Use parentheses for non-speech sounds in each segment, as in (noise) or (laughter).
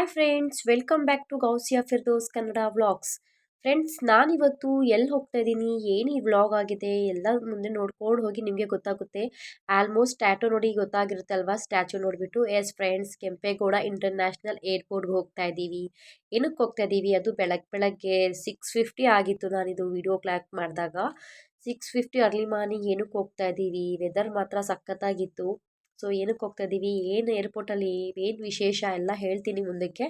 Hi friends welcome back to Gousiya Firdous Kannada vlogs friends ನಾನಿವತ್ತು ಎಲ್ಲಿ ಹೋಗ್ತಾ ಇದ್ದೀನಿ? ಏನು ಈ ವ್ಲಾಗ್ ಆಗಿದೆ? ಎಲ್ಲ ಮುಂದೆ ನೋಡ್ಕೊಂಡು ಹೋಗಿ ನಿಮಗೆ ಗೊತ್ತಾಗುತ್ತೆ. ಆಲ್ಮೋಸ್ಟ್ ಸ್ಟ್ಯಾಟು ನೋಡಿ ಗೊತ್ತಾಗಿರುತ್ತೆ ಅಲ್ವಾ? ಸ್ಟ್ಯಾಚು ನೋಡಿಬಿಟ್ಟು. ಎಸ್ ಫ್ರೆಂಡ್ಸ್ ಕೆಂಪೇಗೌಡ ಇಂಟರ್ನ್ಯಾಷನಲ್ ಏರ್ಪೋರ್ಟ್ಗೆ ಹೋಗ್ತಾ ಇದ್ದೀವಿ. ಏನಕ್ಕೆ ಹೋಗ್ತಾ ಇದ್ದೀವಿ? ಅದು ಬೆಳಗ್ಗೆ ಬೆಳಗ್ಗೆ ಸಿಕ್ಸ್ ಫಿಫ್ಟಿ ಆಗಿತ್ತು ನಾನಿದು ವಿಡಿಯೋ ಕ್ಲಾಕ್ ಮಾಡಿದಾಗ. ಸಿಕ್ಸ್ ಫಿಫ್ಟಿ ಅರ್ಲಿ ಮಾರ್ನಿಂಗ್ ಏನಕ್ಕೆ ಹೋಗ್ತಾ ಇದ್ದೀವಿ? ವೆದರ್ ಮಾತ್ರ ಸಖತ್ತಾಗಿತ್ತು. ಸೊ ಏನಕ್ಕೆ ಹೋಗ್ತಾ ಇದ್ದೀವಿ ಏನು ಏರ್ಪೋರ್ಟಲ್ಲಿ ಏನು ವಿಶೇಷ? ಎಲ್ಲ ಹೇಳ್ತೀನಿ ಮುಂದಕ್ಕೆ.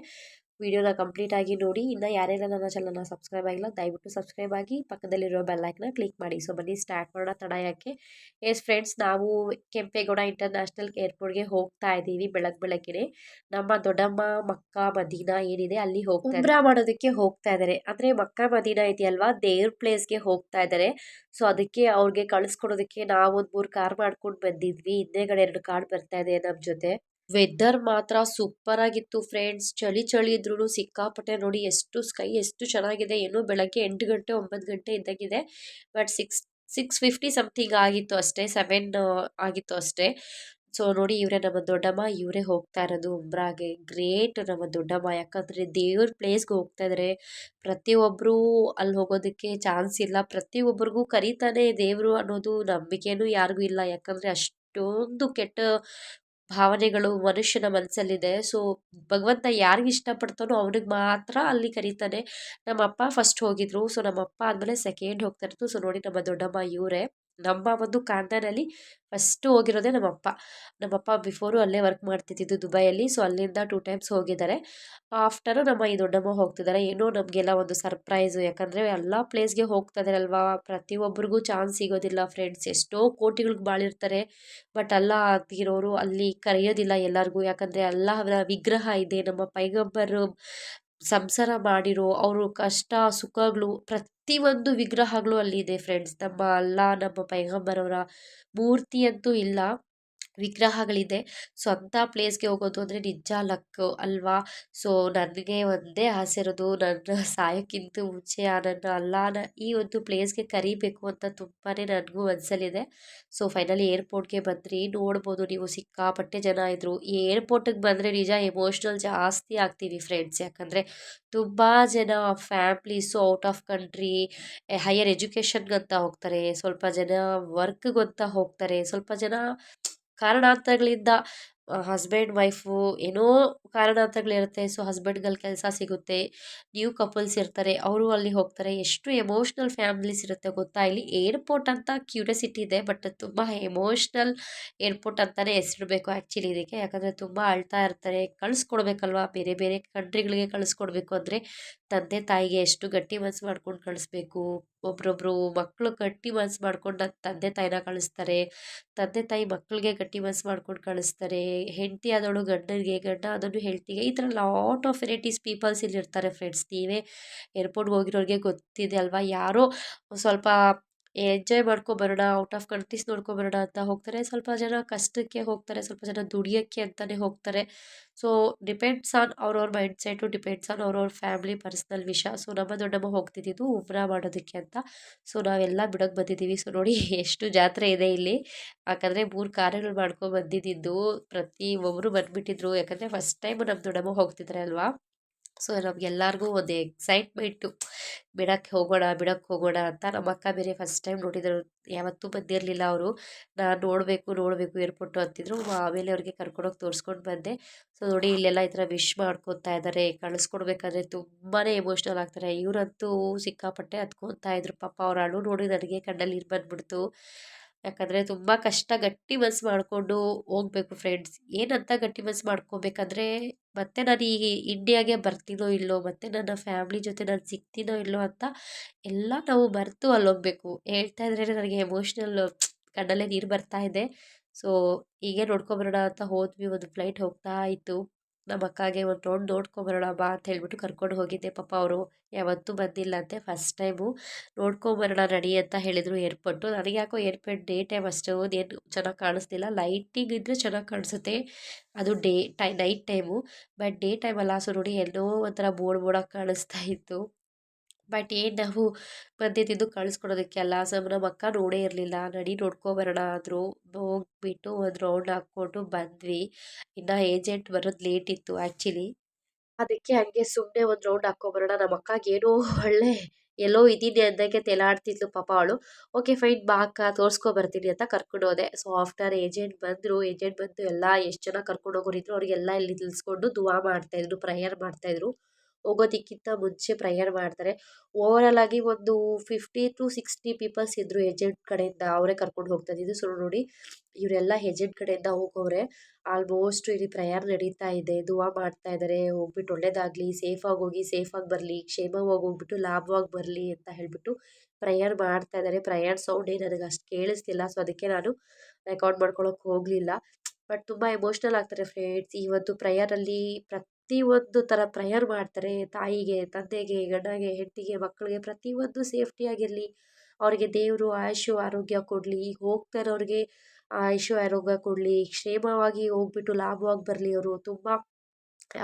ವಿಡಿಯೋನ ಕಂಪ್ಲೀಟಾಗಿ ನೋಡಿ. ಇನ್ನು ಯಾರೆಲ್ಲ ನನ್ನ ಚಾನಲ್ನ ಸಬ್ಸ್ಕ್ರೈಬ್ ಆಗಿಲ್ಲ ದಯವಿಟ್ಟು ಸಬ್ಸ್ಕ್ರೈಬ್ ಆಗಿ ಪಕ್ಕದಲ್ಲಿರೋ ಬೆಲ್ಲೈಕ್ನ ಕ್ಲಿಕ್ ಮಾಡಿ. ಸೊ ಬನ್ನಿ ಸ್ಟಾರ್ಟ್ ಮಾಡೋಣ ತಡ ಯಾಕೆ. ಎಸ್ ಫ್ರೆಂಡ್ಸ್ ನಾವು ಕೆಂಪೇಗೌಡ ಇಂಟರ್ನ್ಯಾಷನಲ್ ಏರ್ಪೋರ್ಟ್ಗೆ ಹೋಗ್ತಾ ಇದ್ದೀವಿ ಬೆಳಗ್ಗೆ ಬೆಳಗ್ಗೆ ನಮ್ಮ ದೊಡ್ಡಮ್ಮ ಮಕ್ಕ ಮದೀನಾ ಏನಿದೆ ಅಲ್ಲಿ ಹೋಗ್ತಾ ಉಮ್ರಾ ಮಾಡೋದಕ್ಕೆ ಹೋಗ್ತಾ ಇದ್ದಾರೆ. ಅಂದರೆ ಮಕ್ಕ ಮದೀನಾ ಇದೆಯಲ್ವಾ ದೇವ್ರ ಪ್ಲೇಸ್ಗೆ ಹೋಗ್ತಾ ಇದ್ದಾರೆ. ಸೊ ಅದಕ್ಕೆ ಅವ್ರಿಗೆ ಕಳಿಸ್ಕೊಡೋದಕ್ಕೆ ನಾವು ಒಂದು ಮೂರು ಕಾರ್ ಮಾಡ್ಕೊಂಡು ಬಂದಿದ್ವಿ. ಹಿಂದೆಗಡೆ ಎರಡು ಕಾರ್ ಬರ್ತಾ ಇದೆ ನಮ್ಮ ಜೊತೆ. ವೆದರ್ ಮಾತ್ರ ಸೂಪರ್ ಆಗಿತ್ತು ಫ್ರೆಂಡ್ಸ್ ಚಳಿ ಚಳಿ ಇದ್ರೂ ಸಿಕ್ಕಾಪಟ್ಟೆ ನೋಡಿ ಎಷ್ಟು ಸ್ಕೈ ಎಷ್ಟು ಚೆನ್ನಾಗಿದೆ. ಏನೋ ಬೆಳಗ್ಗೆ ಎಂಟು ಗಂಟೆ ಒಂಬತ್ತು ಗಂಟೆ ಇದ್ದಾಗಿದೆ. But six six fifty something ಆಗಿತ್ತು ಅಷ್ಟೇ ಸೆವೆನ್ ಆಗಿತ್ತು ಅಷ್ಟೇ. ಸೊ ನೋಡಿ ಇವರೇ ನಮ್ಮ ದೊಡ್ಡಮ್ಮ, ಇವರೇ ಹೋಗ್ತಾ ಇರೋದು ಉಮ್ರಾಗೆ. ಗ್ರೇಟ್ ನಮ್ಮ ದೊಡ್ಡಮ್ಮ. ಯಾಕಂದರೆ ದೇವ್ರ ಪ್ಲೇಸ್ಗೆ ಹೋಗ್ತಾ ಇದ್ದಾರೆ ಪ್ರತಿಯೊಬ್ಬರು ಅಲ್ಲಿ ಹೋಗೋದಕ್ಕೆ ಚಾನ್ಸ್ ಇಲ್ಲ. ಪ್ರತಿಯೊಬ್ಬರಿಗೂ ಕರೀತಾನೆ ದೇವರು ಅನ್ನೋದು ನಂಬಿಕೆನೂ ಯಾರಿಗೂ ಇಲ್ಲ. ಯಾಕಂದರೆ ಅಷ್ಟೊಂದು ಕೆಟ್ಟ ಭಾವನೆಗಳು ಮನುಷ್ಯನ ಮನಸ್ಸಲ್ಲಿದೆ. ಸೊ, ಭಗವಂತ ಯಾರಿಗೆ ಇಷ್ಟಪಡ್ತಾನೋ ಅವ್ನಿಗೆ ಮಾತ್ರ ಅಲ್ಲಿ ಕರೀತಾನೆ. ನಮ್ಮ ಅಪ್ಪ ಫಸ್ಟ್ ಹೋಗಿದ್ರು. ಸೊ ನಮ್ಮ ಅಪ್ಪ ಆದಮೇಲೆ ಸೆಕೆಂಡ್ ಹೋಗ್ತಾ ಇರೋದು ಸೊ, ನೋಡಿ ನಮ್ಮ ದೊಡ್ಡಮ್ಮ ಇವರೇ. ನಮ್ಮ ಒಂದು ಕಾಂತನಲ್ಲಿ ಫಸ್ಟು ಹೋಗಿರೋದೇ ನಮ್ಮಪ್ಪ. ನಮ್ಮಪ್ಪ ಬಿಫೋರು ಅಲ್ಲೇ ವರ್ಕ್ ಮಾಡ್ತಿದ್ದಿದ್ದು ದುಬೈಯಲ್ಲಿ ಸೊ ಅಲ್ಲಿಂದ ಟೂ ಟೈಮ್ಸ್ ಹೋಗಿದ್ದಾರೆ. ಆಫ್ಟರು ನಮ್ಮ ಈ ದೊಡ್ಡಮ್ಮ ಹೋಗ್ತಿದ್ದಾರೆ. ಏನೋ ನಮಗೆಲ್ಲ ಒಂದು ಸರ್ಪ್ರೈಸು ಯಾಕಂದರೆ ಎಲ್ಲ ಪ್ಲೇಸ್ಗೆ ಹೋಗ್ತಾ ಇದಾರಲ್ವಾ ಪ್ರತಿಯೊಬ್ಬರಿಗೂ ಚಾನ್ಸ್ ಸಿಗೋದಿಲ್ಲ ಫ್ರೆಂಡ್ಸ್ ಎಷ್ಟೋ ಕೋಟಿಗಳಿಗೆ ಬಾಳಿರ್ತಾರೆ ಬಟ್ ಅಲ್ಲ ಆಗ್ತಿರೋರು ಅಲ್ಲಿ ಕರೆಯೋದಿಲ್ಲ ಎಲ್ಲರಿಗೂ. ಯಾಕಂದರೆ ಅವರ ವಿಗ್ರಹ ಇದೆ, ನಮ್ಮ ಪೈಗಂಬರು ಸಂಸಾರ ಮಾಡಿರೋ ಅವರು ಕಷ್ಟ, ಸುಖಗಳು ಪ್ರತಿಯೊಂದು ವಿಗ್ರಹಗಳು ಅಲ್ಲಿದೆ ಫ್ರೆಂಡ್ಸ್ ನಮ್ಮ ಅಲ್ಲ, ನಮ್ಮ ಪೈಗಂಬರವರ ಮೂರ್ತಿ ಅಂತೂ ಇಲ್ಲ. ವಿಗ್ರಹಗಳಿದೆ. ಸೊ ಅಂಥ ಪ್ಲೇಸ್ಗೆ ಹೋಗೋದು ಅಂದರೆ ನಿಜ ಲಕ್ ಅಲ್ವಾ? ಸೊ, ನನಗೆ ಒಂದೇ ಆಸೆ ಇರೋದು ನನ್ನ ಸಾಯೋಕ್ಕಿಂತ ಮುಂಚೆ ನನ್ನ ಅಲ್ಲಾನ ಈ ಒಂದು ಪ್ಲೇಸ್ಗೆ ಕರಿಬೇಕು ಅಂತ ತುಂಬಾ ನನಗೂ ಮನಸ್ಸಲ್ಲಿದೆ ಸೊ, ಫೈನಲಿ ಏರ್ಪೋರ್ಟ್ಗೆ ಬಂದ್ರಿ. ನೋಡ್ಬೋದು ನೀವು ಸಿಕ್ಕಾಪಟ್ಟೆ ಜನ ಇದ್ದರು ಈ ಏರ್ಪೋರ್ಟಿಗೆ ಬಂದರೆ ನಿಜ ಎಮೋಷ್ನಲ್ ಜಾಸ್ತಿ ಆಗ್ತೀವಿ ಫ್ರೆಂಡ್ಸ್. ಯಾಕಂದರೆ ತುಂಬ ಜನ families out of country higher ಎಜುಕೇಷನ್ಗಂತ ಹೋಗ್ತಾರೆ. ಸ್ವಲ್ಪ ಜನ ವರ್ಕ್ಗಂತ ಹೋಗ್ತಾರೆ. ಸ್ವಲ್ಪ ಜನ ಕಾರಣಾಂತರಗಳಿಂದ ಹಸ್ಬೆಂಡ್ ವೈಫು ಏನೋ ಕಾರಣಾಂತರಗಳಿರುತ್ತೆ. ಸೊ ಹಸ್ಬೆಂಡ್ಗಲ್ಲಿ ಕೆಲಸ ಸಿಗುತ್ತೆ. ನ್ಯೂ ಕಪಲ್ಸ್ ಇರ್ತಾರೆ. ಅವರು ಅಲ್ಲಿ ಹೋಗ್ತಾರೆ. ಎಷ್ಟು ಎಮೋಷ್ನಲ್ ಫ್ಯಾಮಿಲೀಸ್ ಇರುತ್ತೆ ಗೊತ್ತಾ? ಇಲ್ಲಿ ಏರ್ಪೋರ್ಟ್ ಅಂತ ಕ್ಯೂರಿಯಾಸಿಟಿ ಇದೆ ಬಟ್ ತುಂಬ ಎಮೋಷ್ನಲ್ ಏರ್ಪೋರ್ಟ್ ಅಂತಲೇ ಹೆಸರಿಡಬೇಕು ಆ್ಯಕ್ಚುಲಿ ಇದಕ್ಕೆ. ಯಾಕಂದರೆ ತುಂಬ ಅಳ್ತಾ ಇರ್ತಾರೆ. ಕಳಿಸ್ಕೊಡ್ಬೇಕಲ್ವಾ? ಬೇರೆ ಬೇರೆ ಕಂಟ್ರಿಗಳಿಗೆ ಕಳಿಸ್ಕೊಡ್ಬೇಕು ಅಂದರೆ ತಂದೆ ತಾಯಿಗೆ ಎಷ್ಟು ಗಟ್ಟಿ ಮನಸ್ಸು ಮಾಡ್ಕೊಂಡು ಕಳಿಸ್ಬೇಕು. ಒಬ್ರೊಬ್ರು ಮಕ್ಕಳು ಗಟ್ಟಿ ಮನ್ಸು ಮಾಡ್ಕೊಂಡು ತಂದೆ ತಾಯಿನ ಕಳಿಸ್ತಾರೆ. ತಂದೆ ತಾಯಿ ಮಕ್ಕಳಿಗೆ ಗಟ್ಟಿ ಮನ್ಸು ಮಾಡ್ಕೊಂಡು ಕಳಿಸ್ತಾರೆ. ಹೆಂಡತಿ ಆದವಳು ಗಂಡನಿಗೆ, ಗಂಡ ಅದನ್ನು ಹೆಂಡ್ತಿಗೆ, ಈ ಥರ ಲಾಟ್ ಆಫ್ ವೆರೈಟೀಸ್ ಪೀಪಲ್ಸ್ ಇಲ್ಲಿರ್ತಾರೆ ಫ್ರೆಂಡ್ಸ್ ನೀವೇ ಏರ್ಪೋರ್ಟ್ಗೆ ಹೋಗಿರೋರಿಗೆ ಗೊತ್ತಿದೆ ಅಲ್ವಾ? ಯಾರೋ ಸ್ವಲ್ಪ ಎಂಜಾಯ್ ಮಾಡ್ಕೊಬರೋಣ ಔಟ್ ಆಫ್ ಕಂಟ್ರೀಸ್ ನೋಡ್ಕೊಬರೋಣ ಅಂತ ಹೋಗ್ತಾರೆ. ಸ್ವಲ್ಪ ಜನ ಕಷ್ಟಕ್ಕೆ ಹೋಗ್ತಾರೆ, ಸ್ವಲ್ಪ ಜನ ದುಡಿಯೋಕ್ಕೆ ಅಂತಲೇ ಹೋಗ್ತಾರೆ. ಸೊ ಡಿಪೆಂಡ್ಸ್ ಆನ್ ಅವ್ರವ್ರ ಮೈಂಡ್ ಸೆಟ್ಟು ಡಿಪೆಂಡ್ಸ್ ಆನ್ ಅವ್ರವ್ರ ಫ್ಯಾಮ್ಲಿ ಪರ್ಸ್ನಲ್ ವಿಷಯ. ಸೊ ನಮ್ಮ ದೊಡ್ಡಮ್ಮ ಹೋಗ್ತಿದ್ದು ಉಬ್ರ ಮಾಡೋದಕ್ಕೆ ಅಂತ. ಸೊ ನಾವೆಲ್ಲ ಬಿಡೋಕ್ಕೆ ಬಂದಿದ್ದೀವಿ. ಸೊ ನೋಡಿ, (laughs) ಎಷ್ಟು ಜಾತ್ರೆ ಇದೆ ಇಲ್ಲಿ. ಯಾಕಂದರೆ ಮೂರು ಕಾರ್ಯಗಳು ಮಾಡ್ಕೊಂಡು ಬಂದಿದ್ದು. ಪ್ರತಿ ಒಬ್ಬರು ಬಂದುಬಿಟ್ಟಿದ್ರು. ಯಾಕಂದರೆ ಫಸ್ಟ್ ಟೈಮ್ ನಮ್ಮ ದೊಡ್ಡಮ್ಮ ಹೋಗ್ತಿದ್ದಾರೆ ಅಲ್ವಾ? ಸೊ, ನಮಗೆಲ್ಲರಿಗೂ ಒಂದು ಎಕ್ಸೈಟ್ಮೆಂಟು ಬಿಡಕ್ಕೆ ಹೋಗೋಣ ಬಿಡಕ್ಕೆ ಹೋಗೋಣ ಅಂತ ನಮ್ಮ ಅಕ್ಕ ಬೇರೆ ಫಸ್ಟ್ ಟೈಮ್ ನೋಡಿದರು. ಯಾವತ್ತೂ ಬಂದಿರಲಿಲ್ಲ ಅವರು. ನಾನು ನೋಡಬೇಕು ನೋಡಬೇಕು ಏರ್ಪೋರ್ಟು ಅಂತಿದ್ರು. ಆಮೇಲೆ ಅವ್ರಿಗೆ ಕರ್ಕೊಂಡೋಗಿ ತೋರಿಸ್ಕೊಂಡು ಬಂದೆ. ಸೊ, ನೋಡಿ ಇಲ್ಲೆಲ್ಲ ಈ ಥರ ವಿಶ್ ಮಾಡ್ಕೊತಾ ಇದ್ದಾರೆ ಕಳಿಸ್ಕೊಡ್ಬೇಕಾದ್ರೆ ತುಂಬಾ ಎಮೋಷ್ನಲ್ ಆಗ್ತಾರೆ. ಇವರಂತೂ ಸಿಕ್ಕಾಪಟ್ಟೆ ಹತ್ಕೊತಾ ಇದ್ರು. ಪಾಪ ಅವ್ರ ಅಳು ನೋಡಿ ನನಗೆ ಕಣ್ಣಲ್ಲಿ ನೀರು ಬಂದ್ಬಿಡ್ತು. ಯಾಕಂದರೆ ತುಂಬ ಕಷ್ಟ ಗಟ್ಟಿ ಮನ್ಸು ಮಾಡಿಕೊಂಡು ಹೋಗ್ಬೇಕು ಫ್ರೆಂಡ್ಸ್ ಏನಂತ ಗಟ್ಟಿ ಮನ್ಸು ಮಾಡ್ಕೋಬೇಕಂದ್ರೆ ಮತ್ತೆ ನಾನು ಈ ಇಂಡಿಯಾಗೆ ಬರ್ತೀನೋ ಇಲ್ಲೋ, ಮತ್ತು ನನ್ನ ಫ್ಯಾಮ್ಲಿ ಜೊತೆ ನಾನು ಸಿಗ್ತೀನೋ ಇಲ್ಲೋ ಅಂತ ಎಲ್ಲ ನಾವು ಮರೆತು ಹೋಗ್ಬೇಕು ಹೇಳ್ತಾ ಇದ್ರೆ ನನಗೆ ಎಮೋಷ್ನಲ್ ಕಣ್ಣಲ್ಲೇ ನೀರು ಬರ್ತಾ ಇದೆ. ಸೊ ಹೀಗೆ ನೋಡ್ಕೊಬರೋಣ ಅಂತ ಹೋದ್ವಿ. ಒಂದು ಫ್ಲೈಟ್ ಹೋಗ್ತಾ ಇತ್ತು. ನಮ್ಮ ಅಕ್ಕಾಗೆ ಒಂದು ನೋಡಿ ನೋಡ್ಕೊಂಬರೋಣ ಬಾ ಅಂತ ಹೇಳಿಬಿಟ್ಟು ಕರ್ಕೊಂಡು ಹೋಗಿದ್ದೆ. ಪಾಪ ಅವರು ಯಾವತ್ತೂ ಬಂದಿಲ್ಲಂತೆ ಫಸ್ಟ್ ಟೈಮು ನೋಡ್ಕೊಂಬರೋಣ ನಡಿ ಅಂತ ಹೇಳಿದರು ಏರ್ಪೋರ್ಟು. ನನಗೆ ಯಾಕೋ ಏರ್ಪೋರ್ಟ್ ಡೇ ಟೈಮ್ ಅಷ್ಟು ಏನು ಚೆನ್ನಾಗಿ ಕಾಣಿಸ್ತಿಲ್ಲ. ಲೈಟಿಂಗ್ ಇದ್ದರೆ ಚೆನ್ನಾಗಿ ಕಾಣಿಸುತ್ತೆ. ಅದು day time night time but day ಟೈಮಲ್ಲ so ನೋಡಿ ಎಲ್ಲೋ ಒಂಥರ ಬೋರ್ಡ್ ಬೋಡಾಗಿ ಕಾಣಿಸ್ತಾ ಇತ್ತು. ಬಟ್ ಏನು ನಾವು ಬಂದಿದ್ದು ಕಳಿಸ್ಕೊಡೋದಕ್ಕೆಲ್ಲ ಸೊ ನಮ್ಮ ಅಕ್ಕ ನೋಡೇ ಇರಲಿಲ್ಲ. ನಡಿ ನೋಡ್ಕೊಬರೋಣ ಆದರೂ ಹೋಗ್ಬಿಟ್ಟು ಒಂದು ರೌಂಡ್ ಹಾಕ್ಕೊಂಡು ಬಂದ್ವಿ. ಇನ್ನು ಏಜೆಂಟ್ ಬರೋದು ಲೇಟ್ ಇತ್ತು ಆ್ಯಕ್ಚುಲಿ ಅದಕ್ಕೆ ಹಂಗೆ ಸುಮ್ಮನೆ ಒಂದು ರೌಂಡ್ ಹಾಕ್ಕೊಬರೋಣ. ನಮ್ಮ ಅಕ್ಕಗೆ ಏನೋ ಒಳ್ಳೆ ಎಲ್ಲೋ ಇದ್ದೀನಿ ಅಂದಾಗೆ ತೆಲಾಡ್ತಿದ್ಲು ಪಾಪ ಅವಳು. ಓಕೆ ಫೈನ್ ಬಾ ಅಕ್ಕ ತೋರಿಸ್ಕೊ ಬರ್ತೀನಿ ಅಂತ ಕರ್ಕೊಂಡು ಹೋದೆ. ಸೊ ಆಫ್ಟರ್ ಏಜೆಂಟ್ ಬಂದರು ಏಜೆಂಟ್ ಬಂದು ಎಲ್ಲ ಎಷ್ಟು ಜನ ಕರ್ಕೊಂಡು ಹೋಗೋರಿದ್ರು, ಅವ್ರಿಗೆಲ್ಲ ಇಲ್ಲಿ ನಿಲ್ಲಿಸ್ಕೊಂಡು ದುವಾ ಮಾಡ್ತಾಯಿದ್ರು ಪ್ರೇಯರ್ ಮಾಡ್ತಾಯಿದ್ರು ಹೋಗೋದಕ್ಕಿಂತ ಮುಂಚೆ ಪ್ರೇಯರ್ ಮಾಡ್ತಾರೆ. ಓವರಾಲ್ ಆಗಿ ಒಂದು ಫಿಫ್ಟಿ ಟು ಸಿಕ್ಸ್ಟಿ ಪೀಪಲ್ಸ್ ಇದ್ದರು ಏಜೆಂಟ್ ಕಡೆಯಿಂದ ಅವರೇ ಕರ್ಕೊಂಡು ಹೋಗ್ತಾ ಸೊ ನೋಡಿ, ಇವರೆಲ್ಲ ಏಜೆಂಟ್ ಕಡೆಯಿಂದ ಹೋಗೋರೆ ಆಲ್ಮೋಸ್ಟ್ ಇಲ್ಲಿ ಪ್ರೇಯರ್ ನಡೀತಾ ಇದೆ. ದುವಾ ಮಾಡ್ತಾ ಇದ್ದಾರೆ ಹೋಗ್ಬಿಟ್ಟು ಒಳ್ಳೇದಾಗಲಿ ಸೇಫಾಗಿ ಹೋಗಿ ಸೇಫಾಗಿ ಬರಲಿ, ಕ್ಷೇಮವಾಗಿ ಹೋಗ್ಬಿಟ್ಟು, ಲಾಭವಾಗಿ ಬರಲಿ ಅಂತ ಹೇಳಿಬಿಟ್ಟು ಪ್ರೇಯರ್ ಮಾಡ್ತಾ ಇದ್ದಾರೆ ಪ್ರಯಾಣ ಸೌಂಡೇ ನನಗೆ ಅಷ್ಟು ಕೇಳಿಸ್ತಿಲ್ಲ. ಸೊ ಅದಕ್ಕೆ ನಾನು ರೆಕಾರ್ಡ್ ಮಾಡ್ಕೊಳಕ್ಕೆ ಹೋಗಲಿಲ್ಲ. ಬಟ್ ತುಂಬ ಎಮೋಷ್ನಲ್ ಆಗ್ತಾರೆ ಫ್ರೆಂಡ್ಸ್ ಇವತ್ತು ಒಂದು ಪ್ರೇಯರಲ್ಲಿ ಪ್ರತಿಯೊಂದು ಥರ ಪ್ರೇಯರ್ ಮಾಡ್ತಾರೆ, ತಾಯಿಗೆ, ತಂದೆಗೆ, ಗಂಡಗೆ, ಹೆಂಡತಿಗೆ, ಮಕ್ಕಳಿಗೆ ಪ್ರತಿಯೊಂದು ಸೇಫ್ಟಿಯಾಗಿರಲಿ ಅವರಿಗೆ ದೇವರು ಆಯುಷು ಆರೋಗ್ಯ ಕೊಡಲಿ. ಈಗ ಹೋಗ್ತಾ ಇರೋರಿಗೆ ಆಯುಷು ಆರೋಗ್ಯ ಕೊಡಲಿ. ಕ್ಷೇಮವಾಗಿ ಹೋಗ್ಬಿಟ್ಟು ಲಾಭವಾಗಿ ಬರಲಿ ಅವರು. ತುಂಬ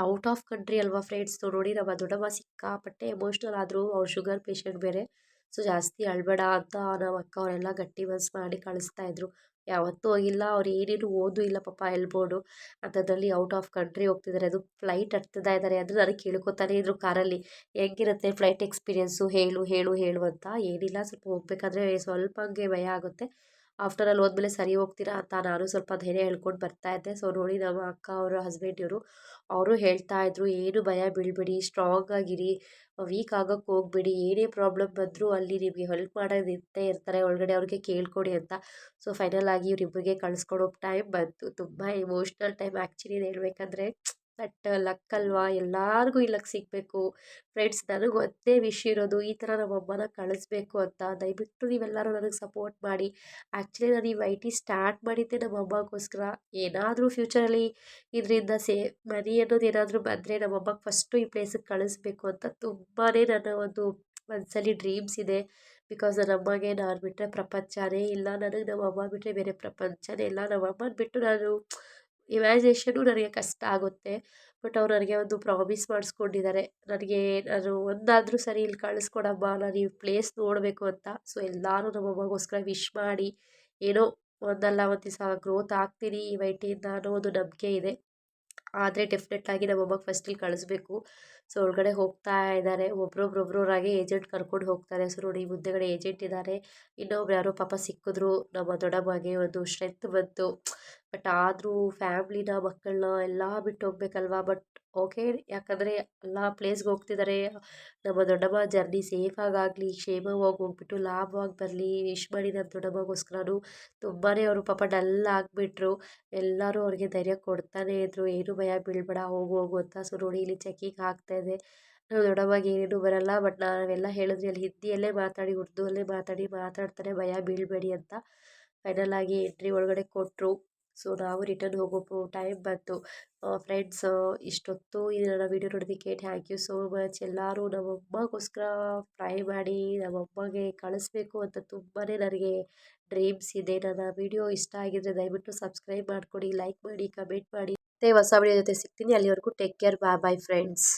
ಔಟ್ ಆಫ್ ಕಂಟ್ರಿ ಅಲ್ವಾ ಫ್ರೆಂಡ್ಸ್ ನೋಡಿ ನಮ್ಮ ದೊಡ್ಡಮ್ಮ ಸಿಕ್ಕಾಪಟ್ಟೆ ಎಮೋಷ್ನಲ್ ಆದರು. ಅವ್ರು ಶುಗರ್ ಪೇಷಂಟ್ ಬೇರೆ. ಸೊ, ಜಾಸ್ತಿ ಅಳಬೇಡ ಅಂತ ನಮ್ಮ ಅಕ್ಕ ಅವರೆಲ್ಲ ಗಟ್ಟಿ ಮನ್ಸು ಮಾಡಿ ಕಳಿಸ್ತಾ ಇದ್ರು. ಯಾವತ್ತೂ ಹೋಗಿಲ್ಲ, ಅವ್ರು ಏನೇನು ಓದು ಇಲ್ಲ ಪಾಪ ಹೇಳ್ಬೋದು ಅಂಥದ್ರಲ್ಲಿ ಔಟ್ ಆಫ್ ಕಂಟ್ರಿ ಹೋಗ್ತಿದ್ದಾರೆ ಅದು ಫ್ಲೈಟ್ ಹತ್ತಾ ಇದ್ದಾರೆ ಅದು ನನಗೆ ಕೇಳ್ಕೊತಾನೆ ಇದ್ರು ಕಾರಲ್ಲಿ. ಹೆಂಗಿರುತ್ತೆ ಫ್ಲೈಟ್ ಎಕ್ಸ್ಪೀರಿಯೆನ್ಸು? ಹೇಳು ಹೇಳು ಹೇಳು ಅಂತ ಏನಿಲ್ಲ. ಸ್ವಲ್ಪ ಹೋಗ್ಬೇಕಾದ್ರೆ ಸ್ವಲ್ಪ ಹಂಗೆ ಭಯ ಆಗುತ್ತೆ. ಆಫ್ಟರ್ ಅಲ್ಲಿ ಹೋದ್ಮೇಲೆ ಸರಿ ಹೋಗ್ತೀರಾ ಅಂತ ನಾನು ಸ್ವಲ್ಪ ಧೈರ್ಯ ಹೇಳ್ಕೊಂಡು ಬರ್ತಾ ಇದ್ದೆ. ಸೊ ನೋಡಿ ನಮ್ಮ ಅಕ್ಕ ಅವರ ಹಸ್ಬೆಂಡ್ ಇವರು, ಅವರು ಹೇಳ್ತಾ ಇದ್ರು, ಏನು ಭಯ ಬೀಳಬೇಡಿ ಸ್ಟ್ರಾಂಗ್ ಆಗಿರಿ ವೀಕ್ ಆಗೋಕ್ಕೆ ಹೋಗ್ಬೇಡಿ, ಏನೇ ಪ್ರಾಬ್ಲಮ್ ಬಂದರೂ ಅಲ್ಲಿ ನಿಮಗೆ ಹೆಲ್ಪ್ ಮಾಡೋದು ಇರ್ತೇ ಇರ್ತಾರೆ, ಒಳಗಡೆ ಅವ್ರಿಗೆ ಕೇಳ್ಕೊಡಿ ಅಂತ. ಸೊ ಫೈನಲ್ ಆಗಿ ಇವ್ರಿಬ್ಬರಿಗೆ ಕಳ್ಸ್ಕೊಡೋ ಟೈಮ್ ಬಂತು. ತುಂಬ ಎಮೋಷ್ನಲ್ ಟೈಮ್ ಆ್ಯಕ್ಚುಲಿ ಹೇಳ್ಬೇಕಂದ್ರೆ. ಬಟ್ ಲಕ್ ಅಲ್ವಾ? ಎಲ್ಲರಿಗೂ ಈ ಲಕ್ ಸಿಗಬೇಕು. ಫ್ರೆಂಡ್ಸ್, ನನಗೆ ಒಂದೇ ವಿಶ್ ಇರೋದು ಈ ಥರ ನಮ್ಮ ಅಮ್ಮನ ಕಳಿಸ್ಬೇಕು ಅಂತ. ದಯವಿಟ್ಟು ನೀವೆಲ್ಲರೂ ನನಗೆ ಸಪೋರ್ಟ್ ಮಾಡಿ. ಆ್ಯಕ್ಚುಲಿ ನಾನು ಈ ವೈ ಟಿ ಸ್ಟಾರ್ಟ್ ಮಾಡಿದ್ದೆ ನಮ್ಮ ಅಮ್ಮಗೋಸ್ಕರ. ಏನಾದರೂ ಫ್ಯೂಚರಲ್ಲಿ ಇದರಿಂದ ಸೇ, ಮನಿ ಅನ್ನೋದು ಏನಾದರೂ ಬಂದರೆ ನಮ್ಮ ಅಮ್ಮಗೆ ಫಸ್ಟು ಈ ಪ್ಲೇಸಿಗೆ ಕಳಿಸ್ಬೇಕು ಅಂತ ತುಂಬಾ ನನ್ನ ಒಂದು ಮನಸ್ಸಲ್ಲಿ ಡ್ರೀಮ್ಸ್ ಇದೆ. ಬಿಕಾಸ್ ನನ್ನ ಅಮ್ಮಗೆ ನಾನು ಬಿಟ್ಟರೆ ಪ್ರಪಂಚನೇ ಇಲ್ಲ. ನನಗೆ ನಮ್ಮ ಅಮ್ಮ ಬಿಟ್ಟರೆ ಬೇರೆ ಪ್ರಪಂಚನೇ ಇಲ್ಲ. ನಮ್ಮ ಅಮ್ಮನ ಬಿಟ್ಟು ನಾನು ಇಮ್ಯಾಜಿನೇಷನು ನನಗೆ ಕಷ್ಟ ಆಗುತ್ತೆ. ಬಟ್ ಅವ್ರು ನನಗೆ ಒಂದು ಪ್ರಾಮಿಸ್ ಮಾಡಿಸ್ಕೊಂಡಿದ್ದಾರೆ ನನಗೆ ನಾನು ಒಂದಾದರೂ ಸರಿ ಇಲ್ಲಿ ಕಳಿಸ್ಕೊಡಮ್ಮ, ನಾನು ಈ ಪ್ಲೇಸ್ ನೋಡಬೇಕು ಅಂತ. ಸೊ ಎಲ್ಲರೂ ನಮ್ಮ ಅಮ್ಮಗೋಸ್ಕರ ವಿಶ್ ಮಾಡಿ, ಏನೋ ಒಂದಲ್ಲ, ಒಂದು ದಿವಸ ಗ್ರೋತ್ ಆಗ್ತೀನಿ ಈ ವೈಟಿಯಿಂದ ಅನ್ನೋ ಒಂದು ನಂಬಿಕೆ ಇದೆ. ಆದರೆ ಡೆಫಿನೆಟ್ಟಾಗಿ ನಮ್ಮ ಅಮ್ಮಗೆ ಫಸ್ಟ್ ಇಲ್ಲಿ ಕಳಿಸ್ಬೇಕು. ಸೊ ಒಳಗಡೆ ಹೋಗ್ತಾ ಇದ್ದಾರೆ. ಒಬ್ರೊಬ್ರೊಬ್ರೊಬ್ಬರಾಗೆ ಏಜೆಂಟ್ ಕರ್ಕೊಂಡು ಹೋಗ್ತಾರೆ. ಸೊ ನೋಡಿ ಮುಂದೆಗಡೆ ಏಜೆಂಟ್ ಇದ್ದಾರೆ ಇನ್ನೊಬ್ರು ಯಾರೋ ಪಾಪ ಸಿಕ್ಕಿದ್ರು. ನಮ್ಮ ದೊಡ್ಡಮ್ಮಗೆ ಒಂದು ಸ್ಟ್ರೆಂತ್ ಬಂತು. ಬಟ್ ಆದರೂ ಫ್ಯಾಮ್ಲಿನ ಮಕ್ಕಳನ್ನ ಎಲ್ಲ ಬಿಟ್ಟು ಹೋಗ್ಬೇಕಲ್ವಾ ಬಟ್ ಓಕೆ, ಯಾಕಂದರೆ ಎಲ್ಲ ಪ್ಲೇಸ್ಗೆ ಹೋಗ್ತಿದ್ದಾರೆ ನಮ್ಮ ದೊಡ್ಡಮ್ಮ ಜರ್ನಿ ಸೇಫಾಗಾಗಲಿ ಕ್ಷೇಮವಾಗಿ ಹೋಗ್ಬಿಟ್ಟು ಲಾಭವಾಗಿ ಬರಲಿ ವಿಶ್ ಮಾಡಿ ನಮ್ಮ ದೊಡ್ಡಮ್ಮಗೋಸ್ಕರನೂ ತುಂಬಾ ಅವರು ಪಾಪ ಡಲ್ ಆಗಿಬಿಟ್ರು. ಎಲ್ಲರೂ ಅವ್ರಿಗೆ ಧೈರ್ಯ ಕೊಡ್ತಾನೇ ಇದ್ದರು ಏನು ಭಯ ಬೀಳ್ಬೇಡ, ಹೋಗು ಹೋಗು ಅಂತ ಸೊ ನೋಡಿ ಇಲ್ಲಿ ಚೆಕಿಂಗ್ ಆಗ್ತಾಯಿದೆ ನಾವು ದೊಡ್ಡಮ್ಮಗೆ ಏನೇನು ಬರಲ್ಲ, ಬಟ್ ನಾವೆಲ್ಲ ಹೇಳಿದ್ವಿ, ಅಲ್ಲಿ ಹಿಂದಿಯಲ್ಲೇ ಮಾತಾಡಿ, ಉರ್ದುವಲ್ಲೇ ಮಾತಾಡಿ ಮಾತಾಡ್ತಾರೆ ಭಯ ಬೀಳಬೇಡಿ ಅಂತ. ಫೈನಲ್ ಆಗಿ ಎಂಟ್ರಿ ಒಳಗಡೆ ಕೊಟ್ಟರು ಸೊ, ನಾವು ರಿಟರ್ನ್ ಹೋಗೋ ಟೈಮ್ ಬಂತು. ಫ್ರೆಂಡ್ಸ್ ಇಷ್ಟೊತ್ತು ನನ್ನ ವೀಡಿಯೋ ನೋಡೋದಕ್ಕೆ ಥ್ಯಾಂಕ್ ಯು ಸೋ ಮಚ್ ಎಲ್ಲರೂ ನಮ್ಮಮ್ಮಗೋಸ್ಕರ ಫ್ರೈ ಮಾಡಿ ನಮ್ಮಮ್ಮಗೆ ಕಳಿಸ್ಬೇಕು ಅಂತ ತುಂಬಾ ನನಗೆ ಡ್ರೀಮ್ಸ್ ಇದೆ. ನನ್ನ ವಿಡಿಯೋ ಇಷ್ಟ ಆಗಿದ್ರೆ ದಯವಿಟ್ಟು ಸಬ್ಸ್ಕ್ರೈಬ್ ಮಾಡಿಕೊಡಿ ಲೈಕ್ ಮಾಡಿ ಕಮೆಂಟ್ ಮಾಡಿ. ಮತ್ತೆ ಹೊಸ ವಿಡಿಯೋ ಜೊತೆ ಸಿಗ್ತೀನಿ. ಅಲ್ಲಿವರೆಗೂ take care bye bye friends